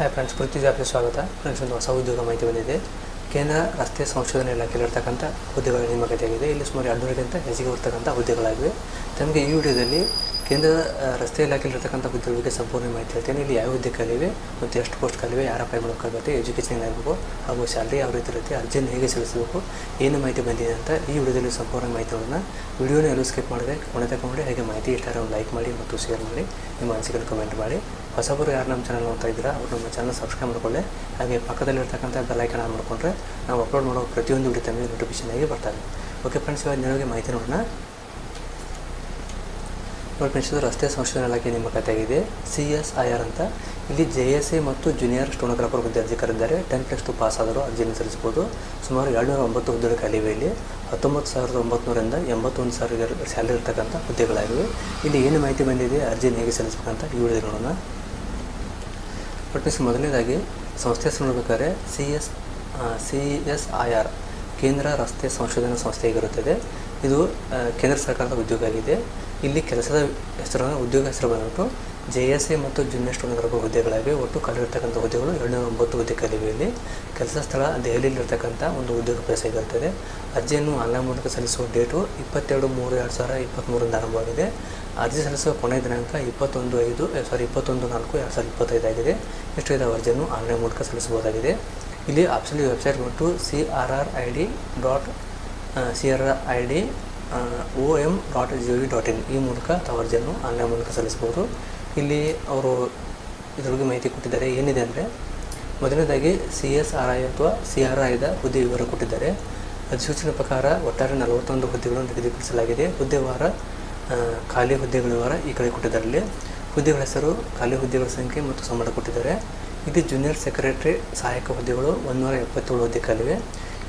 Hi friends ಪೃಥ್ವಿ ಸ್ವಾಗತ. Friends ಒಂದು ಹೊಸ ಉದ್ಯೋಗ ಮಾಹಿತಿ ಬಂದಿದೆ. ಕೇಂದ್ರ ರಸ್ತೆ ಸಂಶೋಧನೆ ಇಲಾಖೆಯಲ್ಲಿರ್ತಕ್ಕಂಥ ಹುದ್ದೆಗಳ ನೇಮಕಾತಿಯಾಗಿದೆ ಇಲ್ಲಿ ಸುಮಾರು ಎರಡುನೂರಕ್ಕಿಂತ ಹೆಚ್ಚಿಗೆ ಇರ್ತಕ್ಕಂಥ ಹುದ್ದೆಗಳಾಗಿವೆ. ತಮಗೆ ಈ ವಿಡಿಯೋದಲ್ಲಿ ಕೇಂದ್ರ ಆ, ರಸ್ತೆ ಇಲಾಖೆಯಲ್ಲಿರ್ತಕ್ಕಂಥ ಹುದ್ದೆಗಳ ಬಗ್ಗೆ ಸಂಪೂರ್ಣ ಮಾಹಿತಿ ಹೇಳ್ತೇನೆ. ಇಲ್ಲಿ ಯಾವ ಹುದ್ದೆ ಖಾಲಿವೆ ಮತ್ತು ಎಷ್ಟು ಪೋಸ್ಟ್ ಖಾಲಿವೆ ಯಾರ ಅಪ್ಲೈ ಮಾಡೋಕ್ಕಾಗುತ್ತೆ ಎಜುಕೇಷನ್ ಏನಾಗಬೇಕು ಹಾಗೂ ಸ್ಯಾಲ್ರಿ ಯಾವ ರೀತಿ ಇರುತ್ತೆ ಅರ್ಜಿಯನ್ನು ಹೇಗೆ ಸಲ್ಲಿಸಬೇಕು ಏನು ಮಾಹಿತಿ ಬಂದಿದೆ ಅಂತ ಈ ವಿಡಿಯೋದಲ್ಲಿ ಸಂಪೂರ್ಣ ಮಾಹಿತಿಗಳನ್ನು ವಿಡಿಯೋನ ಎಲ್ಲೂ ಸ್ಕಿಪ್ ಮಾಡಿದೆ ಕೊನೆ ತಗೊಂಡು ಹಾಗೆ ಮಾಹಿತಿ ಇಷ್ಟ ಒಂದು ಲೈಕ್ ಮಾಡಿ ಮತ್ತು ಶೇರ್ ಮಾಡಿ ನಿಮ್ಮ ಅನಿಸಿಕೆಯನ್ನು ಕಮೆಂಟ್ ಮಾಡಿ. ಹೊಸಬರು ಯಾರು ನಮ್ಮ ಚಾನಲ್ ನೋಡ್ತಾ ಇದ್ದೀರಾ ಅವ್ರು ನಮ್ಮ ಚಾನಲ್ ಸಬ್ಸ್ಕ್ರೈಬ್ ಮಾಡಿಕೊಳ್ಳಿ. ಹಾಗೆ ಪಕ್ಕದಲ್ಲಿರ್ತಕ್ಕಂಥ ಬೆಲ್ ಐಕನ್ ಆನ್ ಮಾಡಿಕೊಂಡ್ರೆ ನಾವು ಅಪ್ಲೋಡ್ ಮಾಡೋ ಪ್ರತಿಯೊಂದು ವಿಡಿಯೋ ತಮಗೆ ನೋಟಿಫಿಕೇಶನ್ ಆಗಿ ಬರ್ತಾರೆ ಓಕೆ ಫ್ರೆಂಡ್ಸ್ ಇವಾಗ ನಿಮಗೆ ಮಾಹಿತಿ ನೋಡೋಣ. ಫ್ರೆಂಡ್ಸ್ ರಸ್ತೆ ಸಂಶೋಧನಾ ಇಲಾಖೆ ನೇಮಕಾತಿಯಾಗಿದೆ ಸಿ ಎಸ್ ಐ ಆರ್ ಅಂತ. ಇಲ್ಲಿ ಜೆ ಎಸ್ ಎ ಮತ್ತು ಜೂನಿಯರ್ ಸ್ಟೋನೋಗ್ರಾಫರ್ ಹುದ್ದೆ ಅರ್ಜಿ ಕರೆದಿದ್ದಾರೆ ಟೆನ್ ಪ್ಲಸ್ ಟು ಪಾಸ್ ಆದರೂ ಅರ್ಜಿಯನ್ನು ಸಲ್ಲಿಸಬಹುದು. ಸುಮಾರು ಎರಡುನೂರ ಒಂಬತ್ತು ಹುದ್ದೆಗಳು ಖಾಲಿವೆ ಇಲ್ಲಿ. ಹತ್ತೊಂಬತ್ತು ಸಾವಿರದ ಒಂಬತ್ತುನೂರಿಂದ ಎಂಬತ್ತೊಂದು ಸಾವಿರ ಸ್ಯಾಲರಿ ಇರ್ತಕ್ಕಂಥ ಹುದ್ದೆಗಳಾಗಿವೆ. ಇಲ್ಲಿ ಏನು ಮಾಹಿತಿ ಬಂದಿದೆ ಅರ್ಜಿಯನ್ನು ಹೇಗೆ ಸಲ್ಲಿಸಬೇಕಂತ ಈ ವಿಡಿಯೋ ನೋಡೋಣ. ಒಟ್ಟು ಮೊದಲನೇದಾಗಿ ಸಂಸ್ಥೆ ನೋಡ್ಬೇಕಾದ್ರೆ C S C S I R, ಕೇಂದ್ರ ರಸ್ತೆ ಸಂಶೋಧನಾ ಸಂಸ್ಥೆ ಸಂಸ್ಥೆಯಾಗಿರುತ್ತದೆ ಇದು ಕೇಂದ್ರ ಸರ್ಕಾರದ ಉದ್ಯೋಗ ಆಗಿದೆ. ಇಲ್ಲಿ ಕೆಲಸದ ಹೆಸರು ಉದ್ಯೋಗ ಹೆಸರು ಬಂದ್ಬಿಟ್ಟು ಜೆ ಎಸ್ ಎ ಮತ್ತು ಜೂನಿಯರ್ ಸ್ಟೂಡೆಂಟ್ ಹುದ್ದೆಗಳಾಗಿವೆ. ಒಟ್ಟು ಖಾಲಿರ್ತಕ್ಕಂಥ ಹುದ್ದೆಗಳು ಎರಡುನೂರ ಒಂಬತ್ತು ಹುದ್ದೆ ಇಲ್ಲಿ. ಕೆಲಸ ಸ್ಥಳ ದೆಹಲಿಯಲ್ಲಿರ್ತಕ್ಕಂಥ ಒಂದು ಉದ್ಯೋಗ ಆಗಿರ್ತದೆ ಅರ್ಜಿಯನ್ನು ಆನ್ಲೈನ್ ಮೂಲಕ ಸಲ್ಲಿಸುವ ಡೇಟು ಇಪ್ಪತ್ತೆರಡು ಮೂರು ಎರಡು ಸಾವಿರ ಇಪ್ಪತ್ತ್ಮೂರರಿಂದ ಆರಂಭವಾಗಿದೆ. ಅರ್ಜಿ ಸಲ್ಲಿಸುವ ಕೊನೆಯ ದಿನಾಂಕ ಇಪ್ಪತ್ತೊಂದು ಐದು ಸಾರಿ ಇಪ್ಪತ್ತೊಂದು ನಾಲ್ಕು ಎರಡು ಸಾವಿರದ ಇಪ್ಪತ್ತೈದು ಆಗಿದೆ. ಇಷ್ಟು ಇದಾವೆ ಅರ್ಜಿಯನ್ನು ಆನ್ಲೈನ್ ಮೂಲಕ ಸಲ್ಲಿಸಬಹುದಾಗಿದೆ. ಇಲ್ಲಿ ಆಪ್ಷನ್ ವೆಬ್ಸೈಟ್ ಬಂದು C R R I D dot C R R I D O M dot G V dot in ಈ ಮೂಲಕ ತಾವು ಆನ್ಲೈನ್ ಮೂಲಕ ಸಲ್ಲಿಸಬಹುದು. ಇಲ್ಲಿ ಅವರು ಇದ್ರ ಬಗ್ಗೆ ಮಾಹಿತಿ ಕೊಟ್ಟಿದ್ದಾರೆ. ಏನಿದೆ ಅಂದರೆ, ಮೊದಲನೇದಾಗಿ ಸಿ ಎಸ್ ಆರ್ ಐ ಅಥವಾ ಸಿ ಆರ್ ಐದ ಹುದ್ದೆ ವಿವರ ಕೊಟ್ಟಿದ್ದಾರೆ. ಅಧಿಸೂಚನೆ ಪ್ರಕಾರ ಒಟ್ಟಾರೆ ನಲವತ್ತೊಂದು ಹುದ್ದೆಗಳನ್ನು ನಿಗದಿಪಡಿಸಲಾಗಿದೆ. ಹುದ್ದೆ ವಾರ ಖಾಲಿ ಹುದ್ದೆಗಳ ವಾರ ಈ ಕಡೆ ಕೊಟ್ಟಿದ್ದಾರೆ ಹುದ್ದೆಗಳ ಹೆಸರು, ಖಾಲಿ ಹುದ್ದೆಗಳ ಸಂಖ್ಯೆ ಮತ್ತು ಸಂಬಳ ಕೊಟ್ಟಿದ್ದಾರೆ. ಇದು ಜೂನಿಯರ್ ಸೆಕ್ರೆಟರಿ ಸಹಾಯಕ ಹುದ್ದೆಗಳು ಒಂದೂರ ಎಪ್ಪತ್ತೇಳು ಹುದ್ದೆ ಖಾಲಿವೆ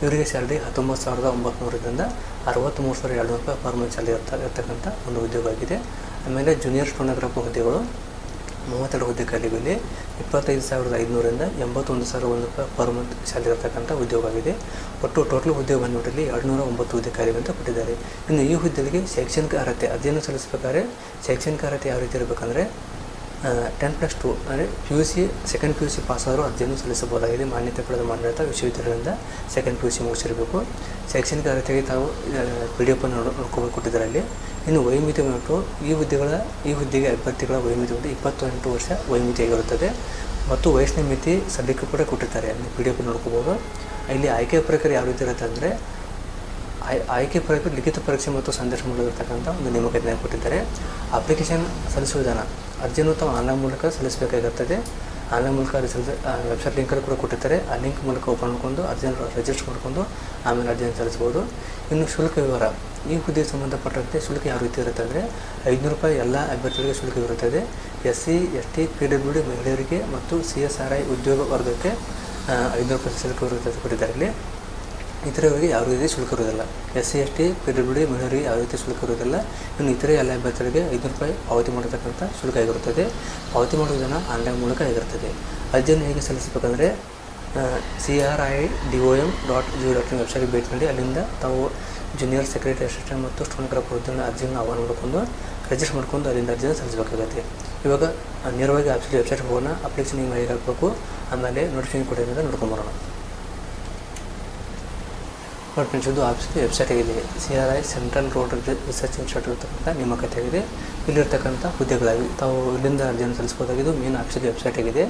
ಇವರಿಗೆ ಸ್ಯಾಲ್ರಿ ಹತ್ತೊಂಬತ್ತು ಸಾವಿರದ ಒಂಬತ್ನೂರರಿಂದ ಅರವತ್ತ್ಮೂರು ಸಾವಿರದ ಎರಡು ರೂಪಾಯಿ ಪರ್ ಮಂತ್ ಸ್ಯಾಲ್ರಿ ಇರ್ತ ಇರ್ತಕ್ಕಂಥ ಒಂದು ಉದ್ಯೋಗ ಆಗಿದೆ. ಆಮೇಲೆ ಜೂನಿಯರ್ ಫೋಟೋಗ್ರಾಫರ್ ಹುದ್ದೆಗಳು ಮೂವತ್ತೆರಡು ಹುದ್ದೆ ಖಾಲಿಗಳಲ್ಲಿ ಇಪ್ಪತ್ತೈದು ಸಾವಿರದ ಐದುನೂರಿಂದ ಎಂಬತ್ತೊಂದು ಸಾವಿರ ಒಂದು ರೂಪಾಯಿ ಪರ್ ಮಂತ್ ಸ್ಯಾಲ್ರಿ ಇರ್ತಕ್ಕಂಥ ಉದ್ಯೋಗ ಆಗಿದೆ. ಒಟ್ಟು ಟೋಟಲ್ ಹುದ್ದೆ ಬಂದ್ಬಿಟ್ಟಲ್ಲಿ ಎರಡುನೂರ ಒಂಬತ್ತು ಹುದ್ದೆ ಖಾಲಿವೆ ಅಂತ ಕೊಟ್ಟಿದ್ದಾರೆ. ಇನ್ನು ಈ ಹುದ್ದೆಗೆ ಶೈಕ್ಷಣಿಕ ಅರ್ಹತೆ ಅಧ್ಯಯನ ಸಲ್ಲಿಸಬೇಕಾದ್ರೆ ಶೈಕ್ಷಣಿಕ ಅರ್ಹತೆ ಯಾವ ರೀತಿ ಇರಬೇಕಂದ್ರೆ ಟೆನ್ ಪ್ಲಸ್ ಟು ಅಂದರೆ P U C, second P U C pass ಆದರೂ ಅರ್ಜಿಯನ್ನು ಸಲ್ಲಿಸಬಹುದಾಗಿದೆ ಮಾನ್ಯತೆ ಪಡೆದ ಮಾಡಿದಂಥ ವಿಶ್ವವಿದ್ಯಾಲಯದಿಂದ ಸೆಕೆಂಡ್ ಪಿ ಯು ಸಿ ಮುಗಿಸಿರಬೇಕು. ಶೈಕ್ಷಣಿಕ ಅರ್ಹತೆಗೆ ತಾವು ಪಿ ಡಿ ಎಫ್ ಅನ್ನು ನೋಡ್ಕೋಬೇಕು ಕೊಟ್ಟಿದ್ದಾರೆ ಅಲ್ಲಿ ಇನ್ನು ವಯೋಮಿತಿ ಮತ್ತು ಈ ಹುದ್ದೆಗಳ, ಈ ಹುದ್ದೆಗೆ ಅಭ್ಯರ್ಥಿಗಳ ವಯೋಮಿತಿ ಒಂದು ಇಪ್ಪತ್ತೆಂಟು ವರ್ಷ ವೈಮಿತಿಯಾಗಿರುತ್ತದೆ ಮತ್ತು ವಯಸ್ಸಿನ ಮಿತಿ ಸದ್ಯಕ್ಕೂ ಕೂಡ ಕೊಟ್ಟಿರ್ತಾರೆ ಪಿ ಡಿ ಎಫ್ ನೋಡ್ಕೋಬೋದು. ಇಲ್ಲಿ ಆಯ್ಕೆ ಪ್ರಕ್ರಿಯೆ ಯಾವ ರೀತಿ ಇರುತ್ತೆ ಅಂದರೆ ಆಯ್ ಆಯ್ಕೆ ಪರೀಕ್ಷೆ ಲಿಖಿತ ಪರೀಕ್ಷೆ ಮತ್ತು ಸಂದೇಶ ಮೂಲಕ ಒಂದು ನೇಮಕಾತಿಯನ್ನು ಕೊಟ್ಟಿದ್ದಾರೆ. ಅಪ್ಲಿಕೇಶನ್ ಸಲ್ಲಿಸುವ ವಿಧಾನ ಅರ್ಜಿಯನ್ನು ತಾವು ಆನ್ಲೈನ್ ಮೂಲಕ ಸಲ್ಲಿಸಬೇಕಾಗಿರ್ತದೆ ಆನ್ಲೈನ್ ಮೂಲಕ ಸಲ್ಲಿಸ ವೆಬ್ಸೈಟ್ ಲಿಂಕಲ್ಲಿ ಕೂಡ ಕೊಟ್ಟಿರ್ತಾರೆ ಆ ಲಿಂಕ್ ಮೂಲಕ ಓಪನ್ ಮಾಡ್ಕೊಂಡು ಅರ್ಜಿಯನ್ನು ರಿಜಿಸ್ಟರ್ ಮಾಡ್ಕೊಂಡು ಆಮೇಲೆ ಅರ್ಜಿಯನ್ನು ಸಲ್ಲಿಸ್ಬೋದು ಇನ್ನು ಶುಲ್ಕ ವಿವರ ಈ ಹುದ್ದೆಗೆ ಸಂಬಂಧಪಟ್ಟಂತೆ ಶುಲ್ಕ ಯಾವ ರೀತಿ ಇರುತ್ತೆ ಅಂದರೆ ಐದುನೂರು ರೂಪಾಯಿ ಎಲ್ಲ ಅಭ್ಯರ್ಥಿಗಳಿಗೆ ಶುಲ್ಕ ಇರುತ್ತದೆ S C S T P W D ಮಹಿಳೆಯರಿಗೆ ಮತ್ತು ಸಿ ಎಸ್ ಆರ್ ಐ ಉದ್ಯೋಗ ವರ್ಗಕ್ಕೆ ಐದುನೂರು ರೂಪಾಯಿ ಶುಲ್ಕ ಇರುತ್ತೆ ಕೊಟ್ಟಿದ್ದಾರೆ ಇಲ್ಲಿ. ಇತರರಿಗೆ ಯಾವ ರೀತಿ ಶುಲ್ಕ ಇರೋದಿಲ್ಲ S C S T P W D, ಮಹಿಳೆಯರಿಗೆ ಯಾವ ರೀತಿ ಶುಲ್ಕ ಇರೋದಿಲ್ಲ ಇನ್ನು ಇತರೆ ಎಲ್ಲ ಅಭ್ಯರ್ಥಿಗಳಿಗೆ ಐದುನೂರು ರೂಪಾಯಿ ಪಾವತಿ ಮಾಡತಕ್ಕಂಥ ಶುಲ್ಕ ಆಗಿರುತ್ತದೆ. ಪಾವತಿ ಮಾಡುವುದನ್ನು ಆನ್ಲೈನ್ ಮೂಲಕ ಆಗಿರುತ್ತದೆ. ಅರ್ಜಿಯನ್ನು ಹೇಗೆ ಸಲ್ಲಿಸಬೇಕಂದ್ರೆ C R I D O M dot G dot in ವೆಬ್ಸೈಟ್ಗೆ ಭೇಟಿ ನೀಡಿ. ಅಲ್ಲಿಂದ ತಾವು ಜೂನಿಯರ್ ಸೆಕ್ರೆಟರಿ ಅಸಿಸ್ಟೆಂಟ್ ಮತ್ತು ಸ್ಟೂಡೆಂಟ್ ಹುದ್ದೆಯನ್ನು ಅರ್ಜಿಯನ್ನು ಆಹ್ವಾನ ಮಾಡ್ಕೊಂಡು ರಿಜಿಸ್ಟರ್ ಮಾಡ್ಕೊಂಡು ಅಲ್ಲಿಂದ ಅರ್ಜಿಯನ್ನು ಸಲ್ಲಿಸಬೇಕಾಗುತ್ತೆ. ಇವಾಗ ನೇರವಾಗಿ ಆಫೀಸ್ ವೆಬ್ಸೈಟ್ ಹೋಗೋಣ ಅಪ್ಲಿಕೇಶನ್ ಹಿಂಗೆ ಹೇಗೆ ಹಾಕಬೇಕು. ಆಮೇಲೆ ನೋಟಿಫಿಕೇಶನ್ ಕೊಟ್ಟಿರೋದ್ರಿಂದ ನೋಡ್ಕೊಂಬರೋಣ ನೋಡಿ ಫ್ರೆಂಡ್ಸ್ ಇದು ಆಫೀಸ್ ವೆಬ್ಸೈಟ್ ಆಗಿದೆ. C R I central road research institute ಇರತಕ್ಕಂಥ ನಿಮ್ಮ ಆಗಿದೆ ಇಲ್ಲಿರ್ತಕ್ಕಂಥ ಹುದ್ದೆಗಳಾಗಿ ತಾವು ಇಲ್ಲಿಂದ ಅರ್ಜಿಯನ್ನು ಸಲ್ಲಿಸಬಹುದಾಗಿದ್ದು ಮೇನ್ ಆಫೀಸ್ ವೆಬ್ಸೈಟ್ ಆಗಿದೆ.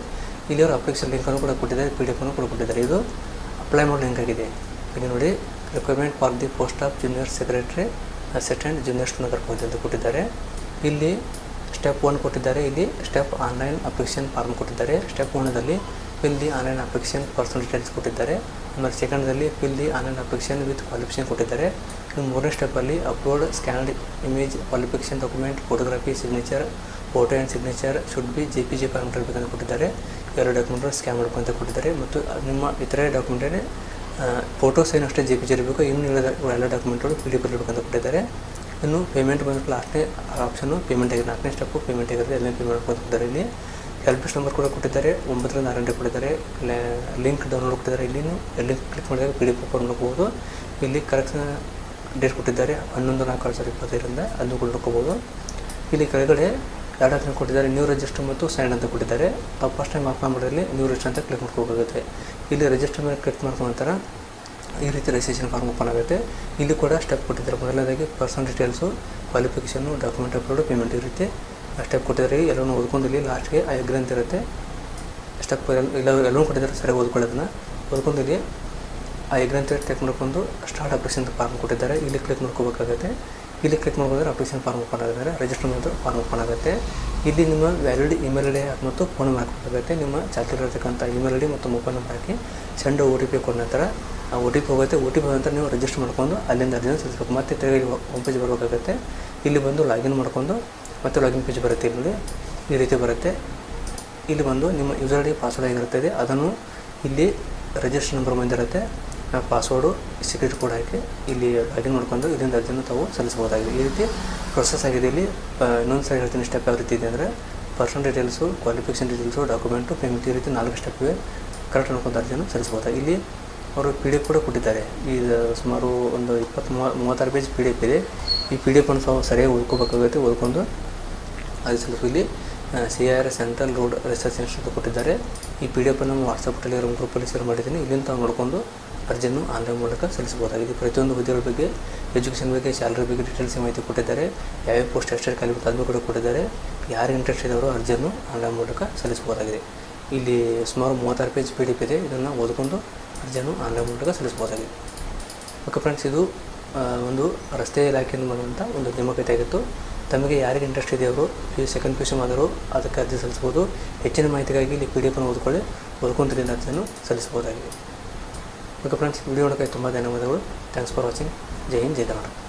ಇಲ್ಲಿ ಅವರು ಅಪ್ಲಿಕೇಶನ್ ಲಿಂಕನ್ನು ಕೂಡ ಕೊಟ್ಟಿದ್ದಾರೆ. ಪಿ ಡಿ ಎಫನ್ನು ಕೂಡ ಕೊಟ್ಟಿದ್ದಾರೆ. ಇದು ಅಪ್ಲೈ ಮಾಡೋ ಲಿಂಕ್ ಆಗಿದೆ. ಇಲ್ಲಿ ನೋಡಿ requirement for the post of junior secretary assistant junior student ಹುದ್ದೆ ಅಂತ ಕೊಟ್ಟಿದ್ದಾರೆ. ಇಲ್ಲಿ ಸ್ಟೆಪ್ ಒನ್ ಕೊಟ್ಟಿದ್ದಾರೆ. ಇಲ್ಲಿ ಸ್ಟೆಪ್ ಆನ್ಲೈನ್ ಅಪ್ಲಿಕೇಶನ್ ಫಾರ್ಮ್ ಕೊಟ್ಟಿದ್ದಾರೆ. ಸ್ಟೆಪ್ ಒನ್ನಲ್ಲಿ ಇಲ್ಲಿ ಆನ್ಲೈನ್ ಅಪ್ಲಿಕೇಶನ್ ಪರ್ಸನಲ್ ಡೀಟೇಲ್ಸ್ ಕೊಟ್ಟಿದ್ದಾರೆ. ಆಮೇಲೆ ಸೆಕೆಂಡಲ್ಲಿ fill the online application with qualification ಕೊಟ್ಟಿದ್ದಾರೆ. ಇನ್ನು ಮೂರನೇ ಸ್ಟೆಪ್ಪಲ್ಲಿ upload scanned image qualification document photography signature photo and signature should be J P G format ಇರಬೇಕಂತ ಕೊಟ್ಟಿದ್ದಾರೆ. ಎರಡು ಡಾಕ್ಯುಮೆಂಟ್ ಸ್ಕ್ಯಾನ್ ಮಾಡ್ಕೊಂತ ಕೊಟ್ಟಿದ್ದಾರೆ. ಮತ್ತು ನಿಮ್ಮ ಇತರೆ ಡಾಕ್ಯುಮೆಂಟೇ ಫೋಟೋಸ್ ಏನು ಅಷ್ಟೇ ಜೆ ಪಿ ಜಿ ಇರಬೇಕು. ಇನ್ನು ಎಲ್ಲ ಡಾಕ್ಯುಮೆಂಟ್ಗಳು ಪಿ ಡಿ ಎಫ್ ಇರಬೇಕಂತ ಕೊಟ್ಟಿದ್ದಾರೆ. ಇನ್ನು ಪೇಮೆಂಟ್ ಬಂದ್ಬಿಟ್ಟು ಲಾಸ್ಟ್ನೇ ಆಪ್ಷನು ಪೇಮೆಂಟ್ ಆಗಿದೆ ನಾಲ್ಕನೇ ಸ್ಟೆಪ್ಪು ಪೇಮೆಂಟ್ ಆಗಿರೋದು ಎಲ್ಲ ಪೇಮೆಂಟ್ ಮಾಡ್ಕೊಂತಿದ್ದಾರೆ ಇಲ್ಲಿ. ಹೆಲ್ಪ್ ಡೆಸ್ಕ್ ನಂಬರ್ ಕೂಡ ಕೊಟ್ಟಿದ್ದಾರೆ, ಒಂಬತ್ತರಿಂದ ಆರು ಗಂಟೆ ಕೊಟ್ಟಿದ್ದಾರೆ ಲಿಂಕ್ ಡೌನ್ಲೋಡ್ ಕೊಟ್ಟಿದ್ದಾರೆ, ಇಲ್ಲಿನೂ ಎಲ್ಲಿ ಕ್ಲಿಕ್ ಮಾಡಿದಾಗ ಪಿ ಡಿ ಎಫ್ ಓಪನ್ ಮಾಡ್ಕೋಬೋದು ಇಲ್ಲಿ ಕರೆಕ್ಷನ್ ಡೇಟ್ ಕೊಟ್ಟಿದ್ದಾರೆ, ಹನ್ನೊಂದು, ನಾಲ್ಕು ಎರಡು ಸಾವಿರದ ಇಪ್ಪತ್ತೈದರಿಂದ ಅದನ್ನು ಕೂಡ ನೋಡ್ಕೋಬೋದು. ಇಲ್ಲಿ ಕೆಳಗಡೆ ಎರಡು ಕೊಟ್ಟಿದ್ದಾರೆ ನ್ಯೂ ರಿಜಿಸ್ಟರ್ ಮತ್ತು ಸೈನ್ ಅಂತ ಕೊಟ್ಟಿದ್ದಾರೆ. ನಾವು ಫಸ್ಟ್ ಟೈಮ್ ಅಪ್ಲೈ ಮಾಡಿದಲ್ಲಿ ನ್ಯೂ ರಿಜಿಸ್ಟರ್ ಅಂತ ಕ್ಲಿಕ್ ಮಾಡ್ಕೋಬೇಕಾಗುತ್ತೆ. ಇಲ್ಲಿ ರಿಜಿಸ್ಟರ್ ಮೇಲೆ ಕ್ಲಿಕ್ ಮಾಡ್ಕೊಂಡ ಈ ರೀತಿ ರಿಜಿಸ್ಟ್ರೇಷನ್ ಫಾರ್ಮ್ ಓಪನ್ ಆಗುತ್ತೆ. ಇಲ್ಲಿ ಕೂಡ ಸ್ಟೆಪ್ ಕೊಟ್ಟಿದ್ದಾರೆ. ಮೊದಲನೇದಾಗಿ personal details qualification document upload payment ಈ ಸ್ಟೆಪ್ ಕೊಟ್ಟಿದ್ದಾರೆ ಎಲ್ಲನೂ ಓದ್ಕೊಂಡಿರಲಿ ಲಾಸ್ಟ್ಗೆ ಆ ಅಂತ ಇರುತ್ತೆ. ಅಷ್ಟಕ್ಕೆ ಎಲ್ಲ ಎಲ್ಲರೂ ಕೊಟ್ಟಿದ್ದಾರೆ, ಸರಿಯಾಗಿ ಓದ್ಕೊಳ್ಳೋದನ್ನ ಓದ್ಕೊಂಡಿರಲಿ ಆ ಎಗ್ರಿ ಅಂತ ಟೆಕ್ ಮಾಡ್ಕೊಂಡು ಸ್ಟಾರ್ಟ್ ಅಪ್ಲಿಕೇಶನ್ ಫಾರ್ಮ್ ಕೊಟ್ಟಿದ್ದಾರೆ. ಇಲ್ಲಿ ಕ್ಲಿಕ್ ಮಾಡ್ಕೋಬೇಕಾಗುತ್ತೆ ಇಲ್ಲಿ ಕ್ಲಿಕ್ ಮಾಡ್ಕೊಂಡ್ರೆ ಅಪ್ಲಿಕೇಶನ್ ಫಾರ್ಮ್ ಓಪನ್ ಆಗಿದ್ದಾರೆ ರಿಜಿಸ್ಟರ್ ಮಾಡಿದ್ರೆ ಫಾರ್ಮ್ ಓಪನ್ ಆಗುತ್ತೆ. ಇಲ್ಲಿ ನಿಮ್ಮ ವ್ಯಾಲಿಡ್ ಇಮೇಲ್ ಐ ಡಿ ಮತ್ತು ಫೋನ್ ನಂಬರ್ ಹಾಕಬೇಕಾಗುತ್ತೆ. ನಿಮ್ಮ ಚಾಲ್ತಿಲಿರ್ತಕ್ಕಂಥ ಇಮೇಲ್ ಐ ಡಿ ಮತ್ತು ಮೊಬೈಲ್ ನಂಬರ್ ಹಾಕಿ ಸೆಂಡ್ ಓ ಟಿ ಪಿ ಕೊಟ್ಟ ನಂತರ ಆ ಒ ಟಿ ಪಿ ಹೋಗುತ್ತೆ. ಒ ಟಿ ಪಿ ನಂತರ ನೀವು ರಿಜಿಸ್ಟರ್ ಮಾಡ್ಕೊಂಡು ಅಲ್ಲಿಂದ ಅರ್ಜಿನ ಸಲ್ಲಿಸಬೇಕು ಮತ್ತೆ ತಿರುಗಿ ಹೋಮ್ ಪೇಜ್ ಬರಬೇಕಾಗುತ್ತೆ. ಇಲ್ಲಿ ಬಂದು ಲಾಗಿನ್ ಮಾಡ್ಕೊಂಡು ಮತ್ತೆ ಲಾಗಿನ್ ಪೇಜ್ ಬರುತ್ತೆ ಇಲ್ಲಿ. ಈ ರೀತಿ ಬರುತ್ತೆ. ಇಲ್ಲಿ ಬಂದು ನಿಮ್ಮ ಯೂಸರ್ ಐ ಡಿ ಪಾಸ್ವರ್ಡ್ ಇದೆ ಅದನ್ನು ಇಲ್ಲಿ ರಿಜಿಸ್ಟರ್ ನಂಬರ್ ಬಂದಿರುತ್ತೆ ನಾವು ಪಾಸ್ವರ್ಡು ಸೀಕ್ರೆಟ್ ಕೋಡ್ ಹಾಕಿ ಇಲ್ಲಿ ಲಾಗಿನ್ ಮಾಡ್ಕೊಂಡು ಇದರಿಂದ ಅರ್ಜಿಯನ್ನು ತಾವು ಸಲ್ಲಿಸಬಹುದಾಗಿದೆ. ಈ ರೀತಿ ಪ್ರೊಸೆಸ್ ಆಗಿದೆ ಇಲ್ಲಿ. ಇನ್ನೊಂದು ಸರಿ ಹೇಳ್ತೀನಿ ಸ್ಟೆಪ್ ಯಾವ ರೀತಿ ಇದೆ ಅಂದರೆ personal details qualification details document payment ಈ ರೀತಿ ನಾಲ್ಕು ಸ್ಟೆಪ್ ಇವೆ. ಕರೆಕ್ಟ್ ಅನ್ಕೊಂಡು ಅರ್ಜಿಯನ್ನು ಸಲ್ಲಿಸಬಹುದು ಇಲ್ಲಿ ಅವರು ಪಿ ಡಿ ಎಫ್ ಕೂಡ ಕೊಟ್ಟಿದ್ದಾರೆ. ಇದು ಸುಮಾರು ಒಂದು ಇಪ್ಪತ್ತು ಮೂವ ಮೂವತ್ತಾರು ಪೇಜ್ ಪಿ ಡಿ ಎಫ್ ಇದೆ. ಈ ಪಿ ಡಿ ಎಫ್ ಅನ್ನು ತಾವು ಸರಿಯಾಗಿ ಓದ್ಕೋಬೇಕಾಗುತ್ತೆ ಓದ್ಕೊಂಡು ಅದು ಸ್ವಲ್ಪ ಇಲ್ಲಿ C R central road research institute ಕೊಟ್ಟಿದ್ದಾರೆ. ಈ ಪಿ ಡಿ ಎಫ್ ನಮ್ಮ ವಾಟ್ಸಪ್ ಟೆಲಿಗ್ರಾಮ್ ಗ್ರೂಪಲ್ಲಿ ಶೇರ್ ಮಾಡಿದ್ದೀನಿ. ಇಲ್ಲಿಂದ ತಾವು ನೋಡಿಕೊಂಡು ಅರ್ಜಿಯನ್ನು ಆನ್ಲೈನ್ ಮೂಲಕ ಸಲ್ಲಿಸಬಹುದಾಗಿದೆ. ಪ್ರತಿಯೊಂದು ಹುದ್ದೆಗಳ ಬಗ್ಗೆ ಎಜುಕೇಷನ್ ಬಗ್ಗೆ ಸ್ಯಾಲ್ರಿ ಬಗ್ಗೆ ಡೀಟೇಲ್ಸ್ ಮಾಹಿತಿ ಕೊಟ್ಟಿದ್ದಾರೆ. ಯಾವ್ಯಾವ ಪೋಸ್ಟ್ ಎಷ್ಟೆಷ್ಟು ಖಾಲಿ ಅದನ್ನು ಕೂಡ ಕೊಟ್ಟಿದ್ದಾರೆ. ಯಾರು ಇಂಟ್ರೆಸ್ಟ್ ಇದ್ದವರು ಅರ್ಜಿಯನ್ನು ಆನ್ಲೈನ್ ಮೂಲಕ ಸಲ್ಲಿಸಬಹುದಾಗಿದೆ. ಇಲ್ಲಿ ಸುಮಾರು ಮೂವತ್ತಾರು ಪೇಜ್ ಪಿ ಡಿ ಎಫ್ ಇದೆ. ಇದನ್ನು ಓದ್ಕೊಂಡು ಅರ್ಜಿಯನ್ನು ಆನ್ಲೈನ್ ಮೂಲಕ ಸಲ್ಲಿಸಬಹುದಾಗಿದೆ. ಓಕೆ ಫ್ರೆಂಡ್ಸ್ ಇದು ಒಂದು ರಸ್ತೆ ಇಲಾಖೆಯಿಂದ ಮಾಡುವಂಥ ಒಂದು ನೇಮಕಾತಿ ಆಗಿತ್ತು. ತಮಗೆ ಯಾರಿಗೆ ಇಂಟ್ರೆಸ್ಟ್ ಇದೆಯವರು ಪಿ ಸೆಕೆಂಡ್ ಪಿ ಯು ಮಾಡಿದ್ರು ಅದಕ್ಕೆ ಅರ್ಜಿ ಸಲ್ಲಿಸ್ಬೋದು ಹೆಚ್ಚಿನ ಮಾಹಿತಿಗಾಗಿ ಇಲ್ಲಿ ಪಿ ಡಿ ಎಫನ್ನು ಓದ್ಕೊಳ್ಳಿ ಓದ್ಕೊಂತಿರಿಂದ ಅರ್ಜಿಯನ್ನು ಸಲ್ಲಿಸಬಹುದಾಗಿದೆ. ಓಕೆ ಫ್ರೆಂಡ್ಸ್ ವಿಡಿಯೋ ನೋಡೋಕ್ಕೆ ತುಂಬ ಧನ್ಯವಾದಗಳು. Thanks for watching Jai Hind, Jai Karnataka